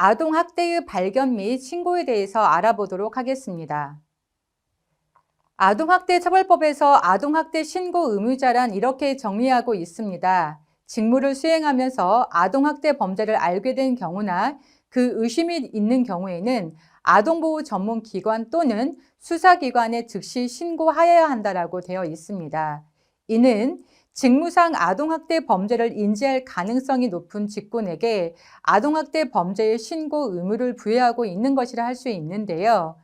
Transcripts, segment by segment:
아동 학대의 발견 및 신고에 대해서 알아보도록 하겠습니다. 아동학대 처벌법에서 아동학대 신고 의무자란 이렇게 정리하고 있습니다. 직무를 수행하면서 아동학대 범죄를 알게 된 경우나 그 의심이 있는 경우에는 아동보호 전문 기관 또는 수사기관에 즉시 신고하여야 한다라고 되어 있습니다. 이는 직무상 아동학대 범죄를 인지할 가능성이 높은 직군에게 아동학대 범죄의 신고 의무를 부여하고 있는 것이라 할 수 있는데요.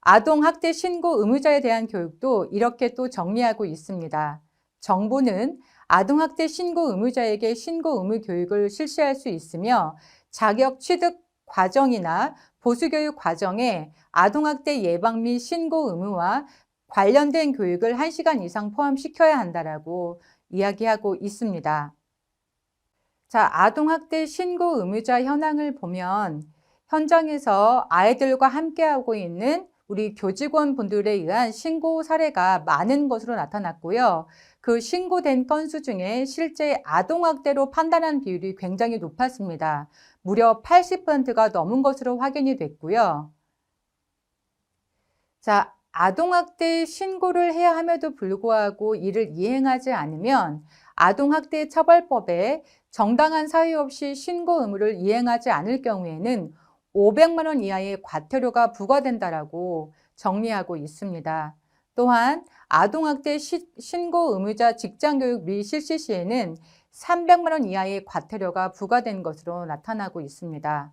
아동학대 신고 의무자에 대한 교육도 이렇게 또 정리하고 있습니다. 정부는 아동학대 신고 의무자에게 신고 의무 교육을 실시할 수 있으며 자격 취득 과정이나 보수교육 과정에 아동학대 예방 및 신고 의무와 관련된 교육을 1시간 이상 포함시켜야 한다라고 이야기하고 있습니다. 자, 아동학대 신고 의무자 현황을 보면 현장에서 아이들과 함께하고 있는 우리 교직원 분들에 의한 신고 사례가 많은 것으로 나타났고요. 그 신고된 건수 중에 실제 아동학대로 판단한 비율이 굉장히 높았습니다. 무려 80%가 넘은 것으로 확인이 됐고요. 자, 아동학대 신고를 해야 함에도 불구하고 이를 이행하지 않으면 아동학대 처벌법에 정당한 사유 없이 신고 의무를 이행하지 않을 경우에는 500만 원 이하의 과태료가 부과된다라고 정리하고 있습니다. 또한 아동학대 시, 신고 의무자 직장교육 미실시 시에는 300만 원 이하의 과태료가 부과된 것으로 나타나고 있습니다.